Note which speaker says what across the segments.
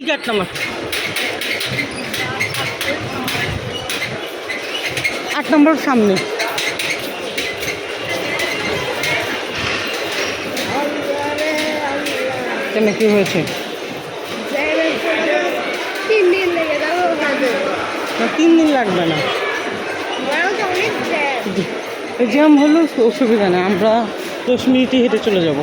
Speaker 1: আট নম্বর আট নম্বর সামনে। কেন কি হয়েছে।
Speaker 2: তিন দিন লেগে
Speaker 1: না, তিন দিন লাগবে না।
Speaker 2: জ্যাম
Speaker 1: জ্যাম হলেও অসুবিধা নেই আমরা দশ মিনিটে হেঁটে চলে যাব।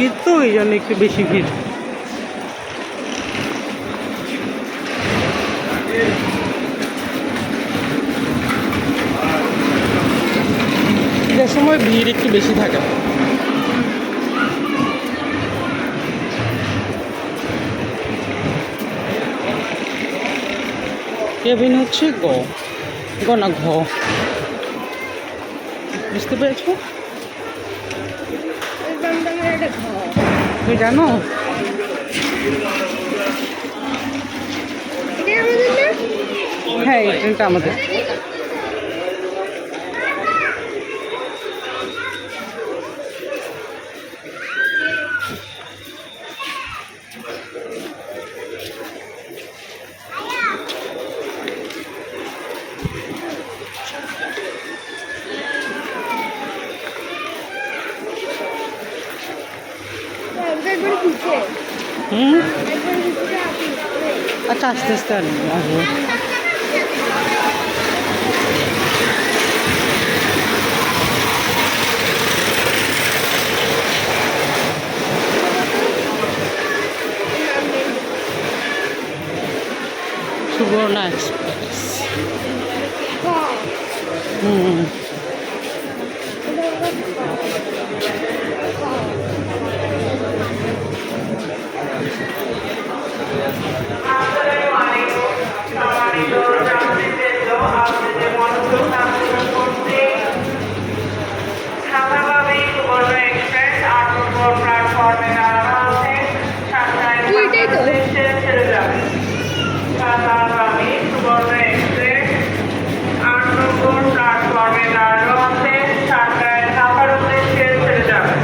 Speaker 1: ভিড় তো, এই জন্য একটু বেশি ভিড়। সময় ভিড় একটু বেশি থাকে। কেবিন হচ্ছে গ। গ না ঘ। বুঝতে পেরেছ? তুমি জানো? হ্যাঁ এই ট্রেনটা আমাদের। হুম
Speaker 2: একবার পিছিয়ে আপনি
Speaker 1: আচ্ছা আস্তে আস্তে আর আসবো সুবর্ণা এক্সপ্রেস হুম
Speaker 2: দুইটাই তো।
Speaker 3: উদ্দেশ্যে ছেড়ে যাবে সাতাগামী সুবর্ণ এক্সপ্রেস আট নম্বর প্ল্যাটফর্মে দাঁড়ানো আছে সাতটায় ঢাকার উদ্দেশ্যে ছেড়ে যাবে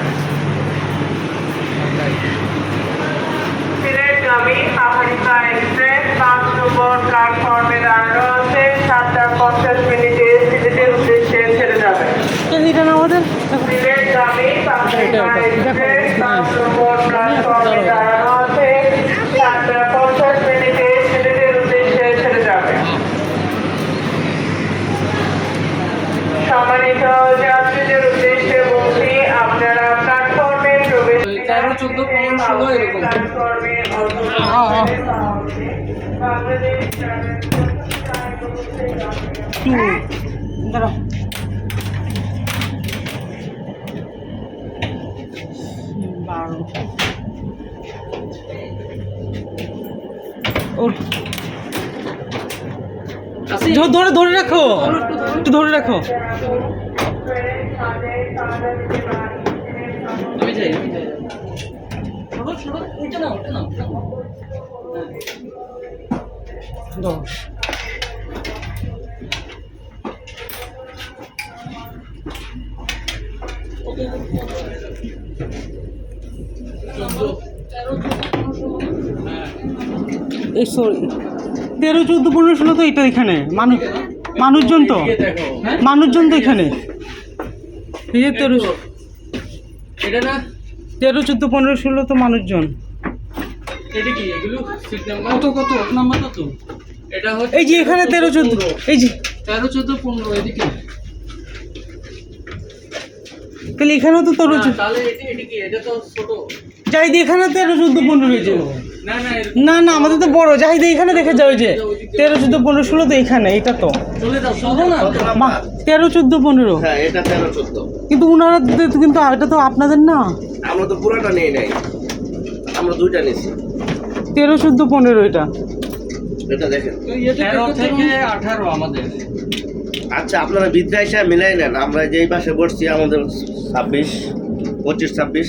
Speaker 3: সিলেটগামী পাহাড়িকা এক্সপ্রেস পাঁচ নম্বর প্ল্যাটফর্মে দাঁড়ানো আছে সাতটা পঞ্চাশ মিনিটে সিলেটের উদ্দেশ্যে ছেড়ে যাবে
Speaker 1: এটা না আমাদের
Speaker 3: সিলেটগামী পাহাড়িকা এক্সপ্রেস পাঁচ নম্বর প্ল্যাটফর্মে দাঁড়ানো আছে সাতটা পঞ্চাশ মিনিটে সিলেটের উদ্দেশ্যে ছেড়ে যাবে সম্মানিত যাত্রীদের উদ্দেশ্যে বলছি আপনারা প্ল্যাটফর্মে প্রবেশ
Speaker 4: তেরো চোদ্দ পনেরো ষোলো এরকম।
Speaker 1: দাঁড়াও বারো। ওর
Speaker 4: আসি
Speaker 1: ধ- ধরে ধরে রাখো একটু ধরে রাখো
Speaker 4: আমি যাই আমি যাই ষোলো ষোলো ওইটা না ওটা না ওটা না।
Speaker 1: দশ এই সরি তেরো চোদ্দ পনেরো ষোলো তো এটা এখানে। মানুষ মানুষজন তো। মানুষজন তো এখানে। এই যে তেরো তেরো চোদ্দ পনেরো ষোলো তো মানুষজন।
Speaker 4: কত কত নাম্বার কত এটা
Speaker 1: এই যে এখানে তেরো চোদ্দ। এই যে।
Speaker 4: তেরো চোদ্দ পনেরো এদিকে।
Speaker 1: তাহলে এখানেও তো তেরো
Speaker 4: ছোট।
Speaker 1: চাহিদা এখানে তেরো চোদ্দ পনেরো হয়েছে।
Speaker 4: না না
Speaker 1: না না আমাদের তো বড়। চাহিদা এখানে দেখা যাবে যে তেরো চোদ্দ পনেরো ষোলো তো এখানে এটা তো।
Speaker 4: চলে যাও ষোলো না
Speaker 1: মা তেরো চোদ্দ পনেরো।
Speaker 5: হ্যাঁ এটা তেরো চোদ্দ।
Speaker 1: কিন্তু ওনারা কিন্তু এটা তো আপনাদের না।
Speaker 5: আমরা তো পুরোটা নিয়ে নাই। আমরা দুইটা নিয়েছি।
Speaker 1: তেরো চোদ্দ পনেরো এটা।
Speaker 5: এটা দেখেন।
Speaker 4: তেরো থেকে আঠারো আমাদের।
Speaker 5: আচ্ছা আপনারা বিদ্যা হিসাবে মিলাই নেন। আমরা যেই পাশে বসছি আমাদের ছাব্বিশ পঁচিশ ছাব্বিশ।